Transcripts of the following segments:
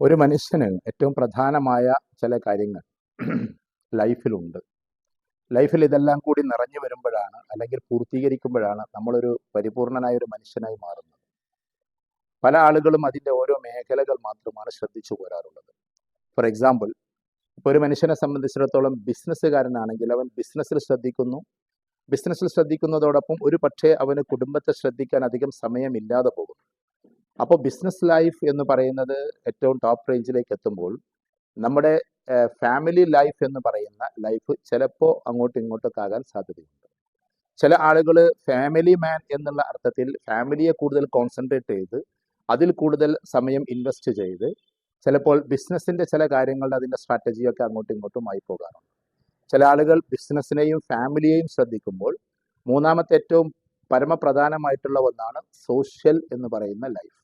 ഒരു മനുഷ്യന് ഏറ്റവും പ്രധാനമായ ചില കാര്യങ്ങൾ ലൈഫിലുണ്ട്. ലൈഫിൽ ഇതെല്ലാം കൂടി നിറഞ്ഞു വരുമ്പോഴാണ് അല്ലെങ്കിൽ പൂർത്തീകരിക്കുമ്പോഴാണ് നമ്മളൊരു പരിപൂർണനായ ഒരു മനുഷ്യനായി മാറുന്നത്. പല ആളുകളും അതിന്റെ ഓരോ മേഖലകൾ മാത്രമാണ് ശ്രദ്ധിച്ചു പോരാറുള്ളത്. ഫോർ എക്സാമ്പിൾ ഇപ്പോൾ ഒരു മനുഷ്യനെ സംബന്ധിച്ചിടത്തോളം ബിസിനസ്സുകാരനാണെങ്കിൽ അവൻ ബിസിനസ്സിൽ ശ്രദ്ധിക്കുന്നു. ബിസിനസ്സിൽ ശ്രദ്ധിക്കുന്നതോടൊപ്പം ഒരു പക്ഷേ അവന് കുടുംബത്തെ ശ്രദ്ധിക്കാൻ അധികം സമയമില്ലാതെ പോകുന്നു. അപ്പോൾ ബിസിനസ് ലൈഫ് എന്ന് പറയുന്നത് ഏറ്റവും ടോപ്പ് റേഞ്ചിലേക്ക് എത്തുമ്പോൾ നമ്മുടെ ഫാമിലി ലൈഫ് എന്ന് പറയുന്ന ലൈഫ് ചിലപ്പോൾ അങ്ങോട്ടും ഇങ്ങോട്ടൊക്കെ ആകാൻ സാധ്യതയുണ്ട്. ചില ആളുകൾ ഫാമിലി മാൻ എന്നുള്ള അർത്ഥത്തിൽ ഫാമിലിയെ കൂടുതൽ കോൺസെൻട്രേറ്റ് ചെയ്ത് അതിൽ കൂടുതൽ സമയം ഇൻവെസ്റ്റ് ചെയ്ത് ചിലപ്പോൾ ബിസിനസ്സിന്റെ ചില കാര്യങ്ങളുടെ അതിന്റെ സ്ട്രാറ്റജിയൊക്കെ അങ്ങോട്ടും ഇങ്ങോട്ടും ആയി പോകാറുണ്ട്. ചില ആളുകൾ ബിസിനസ്സിനെയും ഫാമിലിയെയും ശ്രദ്ധിക്കുമ്പോൾ മൂന്നാമത്തെ ഏറ്റവും പരമപ്രധാനമായിട്ടുള്ള ഒന്നാണ് സോഷ്യൽ എന്ന് പറയുന്ന ലൈഫ്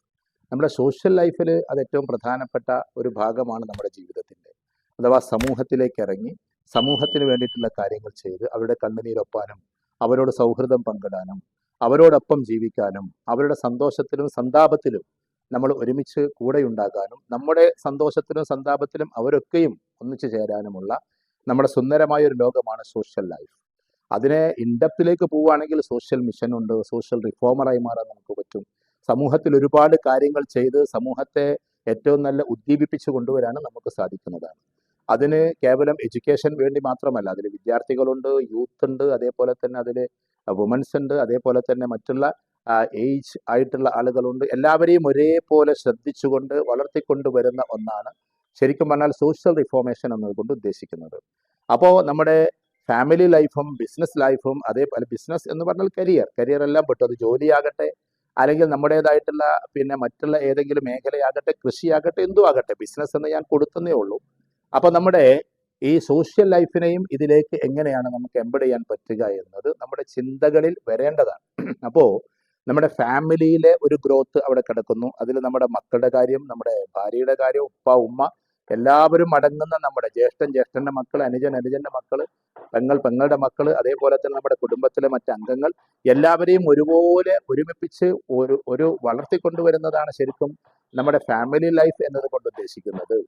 നമ്മുടെ സോഷ്യൽ ലൈഫിൽ അത് ഏറ്റവും പ്രധാനപ്പെട്ട ഒരു ഭാഗമാണ് നമ്മുടെ ജീവിതത്തിന്റെ. അഥവാ സമൂഹത്തിലേക്ക് ഇറങ്ങി സമൂഹത്തിന് വേണ്ടിയിട്ടുള്ള കാര്യങ്ങൾ ചെയ്ത് അവരുടെ കണ്ണുനീരൊപ്പാനും അവരോട് സൗഹൃദം പങ്കിടാനും അവരോടൊപ്പം ജീവിക്കാനും അവരുടെ സന്തോഷത്തിലും സന്താപത്തിലും നമ്മൾ ഒരുമിച്ച് കൂടെ ഉണ്ടാകാനും നമ്മുടെ സന്തോഷത്തിലും സന്താപത്തിലും അവരൊക്കെയും ഒന്നിച്ചു ചേരാനുമുള്ള നമ്മുടെ സുന്ദരമായ ഒരു ലോകമാണ് സോഷ്യൽ ലൈഫ് അതിനെ ഇൻഡപ്തിലേക്ക് പോവുകയാണെങ്കിൽ സോഷ്യൽ മിഷൻ ഉണ്ട് സോഷ്യൽ റിഫോമറായി മാറാൻ നമുക്ക് പറ്റും. സമൂഹത്തിൽ ഒരുപാട് കാര്യങ്ങൾ ചെയ്ത് സമൂഹത്തെ ഏറ്റവും നല്ല ഉദ്ദീപിപ്പിച്ചു കൊണ്ടുവരാനും നമുക്ക് സാധിക്കുന്നതാണ്. അതിന് കേവലം എഡ്യൂക്കേഷൻ വേണ്ടി മാത്രമല്ല അതിൽ വിദ്യാർത്ഥികളുണ്ട് യൂത്ത് ഉണ്ട് അതേപോലെ തന്നെ അതിൽ വുമൻസ് ഉണ്ട് അതേപോലെ തന്നെ മറ്റുള്ള ഏജ് ആയിട്ടുള്ള ആളുകളുണ്ട്. എല്ലാവരെയും ഒരേപോലെ ശ്രദ്ധിച്ചുകൊണ്ട് വളർത്തിക്കൊണ്ട് വരുന്ന ഒന്നാണ് ശരിക്കും പറഞ്ഞാൽ സോഷ്യൽ റിഫോർമേഷൻ എന്നതുകൊണ്ട് ഉദ്ദേശിക്കുന്നത്. അപ്പോൾ നമ്മുടെ ഫാമിലി ലൈഫും ബിസിനസ് ലൈഫും അതേപോലെ ബിസിനസ് എന്ന് പറഞ്ഞാൽ കരിയർ. കരിയർ എല്ലാം പെട്ടു. അത് ജോലിയാകട്ടെ അല്ലെങ്കിൽ നമ്മുടേതായിട്ടുള്ള പിന്നെ മറ്റുള്ള ഏതെങ്കിലും മേഖലയാകട്ടെ കൃഷിയാകട്ടെ എന്തും ആകട്ടെ ബിസിനസ് എന്ന് ഞാൻ കൊടുത്തതേ ഉള്ളൂ. അപ്പൊ നമ്മുടെ ഈ സോഷ്യൽ ലൈഫിനെയും ഇതിലേക്ക് എങ്ങനെയാണ് നമുക്ക് എംബഡ് ചെയ്യാൻ പറ്റുക എന്നത് നമ്മുടെ ചിന്തകളിൽ വരേണ്ടതാണ്. അപ്പോൾ നമ്മുടെ ഫാമിലിയിലെ ഒരു ഗ്രോത്ത് അവിടെ കിടക്കുന്നു. അതിൽ നമ്മുടെ മക്കളുടെ കാര്യം നമ്മുടെ ഭാര്യയുടെ കാര്യം ഉപ്പ ഉമ്മ എല്ലാവരും അടങ്ങുന്ന നമ്മുടെ ജ്യേഷ്ഠൻ ജ്യേഷ്ഠന്റെ മക്കൾ അനുജൻ അനുജന്റെ മക്കൾ പെങ്ങൾ പെങ്ങളുടെ മക്കൾ അതേപോലെ തന്നെ നമ്മുടെ കുടുംബത്തിലെ മറ്റ് അംഗങ്ങൾ എല്ലാവരെയും ഒരുപോലെ ഒരുമിപ്പിച്ച് ഒരു ഒരു വളർത്തിക്കൊണ്ടുവരുന്നതാണ് ശരിക്കും നമ്മുടെ ഫാമിലി ലൈഫ് എന്നത് കൊണ്ട് ഉദ്ദേശിക്കുന്നത്.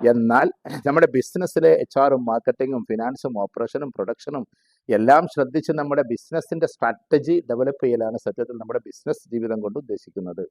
എന്നാൽ നമ്മുടെ ബിസിനസ്സിലെ എച്ച് ആറും മാർക്കറ്റിങ്ങും ഫിനാൻസും ഓപ്പറേഷനും പ്രൊഡക്ഷനും എല്ലാം ശ്രദ്ധിച്ച് നമ്മുടെ ബിസിനസ്സിന്റെ സ്ട്രാറ്റജി ഡെവലപ്പ് ചെയ്യലാണ് സത്യത്തിൽ നമ്മുടെ ബിസിനസ് ജീവിതം കൊണ്ട് ഉദ്ദേശിക്കുന്നത്.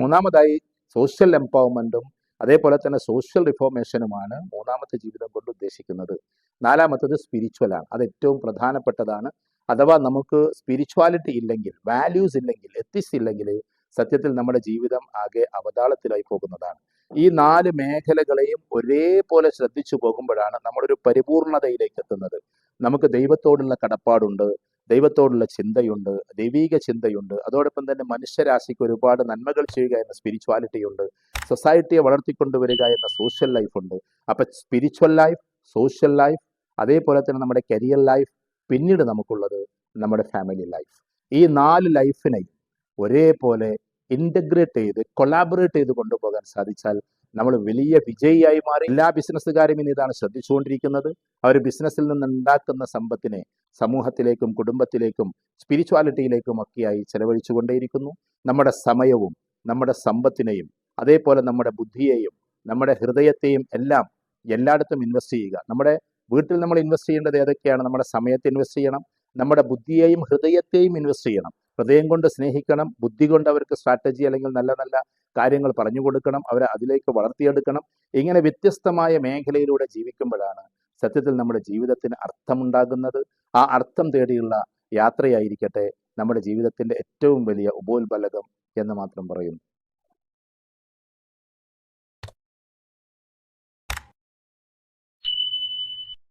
മൂന്നാമതായി സോഷ്യൽ എംപവർമെന്റും അതേപോലെ തന്നെ സോഷ്യൽ റിഫോർമേഷനുമാണ് മൂന്നാമത്തെ ജീവിതം കൊണ്ട് ഉദ്ദേശിക്കുന്നത്. നാലാമത്തത് സ്പിരിച്വലാണ് അത് ഏറ്റവും പ്രധാനപ്പെട്ടതാണ്. അഥവാ നമുക്ക് സ്പിരിച്വാലിറ്റി ഇല്ലെങ്കിൽ വാല്യൂസ് ഇല്ലെങ്കിൽ എത്തിക്സ് ഇല്ലെങ്കിൽ സത്യത്തിൽ നമ്മുടെ ജീവിതം ആകെ അവതാളത്തിലായി പോകുന്നതാണ്. ഈ നാല് മേഖലകളെയും ഒരേപോലെ ശ്രദ്ധിച്ചു പോകുമ്പോഴാണ് നമ്മളൊരു പരിപൂർണതയിലേക്ക് എത്തുന്നത്. നമുക്ക് ദൈവത്തോടുള്ള കടപ്പാടുണ്ട്. ദൈവത്തോടുള്ള ചിന്തയുണ്ട് ദൈവീക ചിന്തയുണ്ട്. അതോടൊപ്പം തന്നെ മനുഷ്യരാശിക്ക് ഒരുപാട് നന്മകൾ ചെയ്യുക എന്ന സ്പിരിച്വാലിറ്റി ഉണ്ട്. സൊസൈറ്റിയെ വളർത്തിക്കൊണ്ടുവരിക എന്ന സോഷ്യൽ ലൈഫ് ഉണ്ട്. അപ്പം സ്പിരിച്വൽ ലൈഫ് സോഷ്യൽ ലൈഫ് അതേപോലെ തന്നെ നമ്മുടെ കരിയർ ലൈഫ് പിന്നീട് നമുക്കുള്ളത് നമ്മുടെ ഫാമിലി ലൈഫ് ഈ നാല് ലൈഫിനെയും ഒരേപോലെ ഇന്റഗ്രേറ്റ് ചെയ്ത് കൊളാബറേറ്റ് ചെയ്ത് കൊണ്ടുപോകാൻ സാധിച്ചാൽ നമ്മൾ വലിയ വിജയിയായി മാറി എല്ലാ ബിസിനസ്സുകാരും ഇന്ന് ഇതാണ് ശ്രദ്ധിച്ചുകൊണ്ടിരിക്കുന്നത്. അവർ ബിസിനസ്സിൽ നിന്ന് ഉണ്ടാക്കുന്ന സമ്പത്തിനെ സമൂഹത്തിലേക്കും കുടുംബത്തിലേക്കും സ്പിരിച്വാലിറ്റിയിലേക്കും ഒക്കെയായി ചെലവഴിച്ചുകൊണ്ടേയിരിക്കുന്നു. നമ്മുടെ സമയവും നമ്മുടെ സമ്പത്തിനെയും അതേപോലെ നമ്മുടെ ബുദ്ധിയെയും നമ്മുടെ ഹൃദയത്തെയും എല്ലാം എല്ലായിടത്തും ഇൻവെസ്റ്റ് ചെയ്യുക. നമ്മുടെ വീട്ടിൽ നമ്മൾ ഇൻവെസ്റ്റ് ചെയ്യേണ്ടത് ഏതൊക്കെയാണ്? നമ്മുടെ സമയത്ത് ഇൻവെസ്റ്റ് ചെയ്യണം. നമ്മുടെ ബുദ്ധിയെയും ഹൃദയത്തെയും ഇൻവെസ്റ്റ് ചെയ്യണം. ഹൃദയം കൊണ്ട് സ്നേഹിക്കണം ബുദ്ധി കൊണ്ട് അവർക്ക് സ്ട്രാറ്റജി അല്ലെങ്കിൽ നല്ല നല്ല കാര്യങ്ങൾ പറഞ്ഞു കൊടുക്കണം അവരെ അതിലേക്ക് വളർത്തിയെടുക്കണം. ഇങ്ങനെ വ്യത്യസ്തമായ മേഖലയിലൂടെ ജീവിക്കുമ്പോഴാണ് സത്യത്തിൽ നമ്മുടെ ജീവിതത്തിന് അർത്ഥമുണ്ടാകുന്നത്. ആ അർത്ഥം തേടിയുള്ള യാത്രയായിരിക്കട്ടെ നമ്മുടെ ജീവിതത്തിന്റെ ഏറ്റവും വലിയ ഉപോത്ബലകം എന്ന് മാത്രം പറയുന്നു.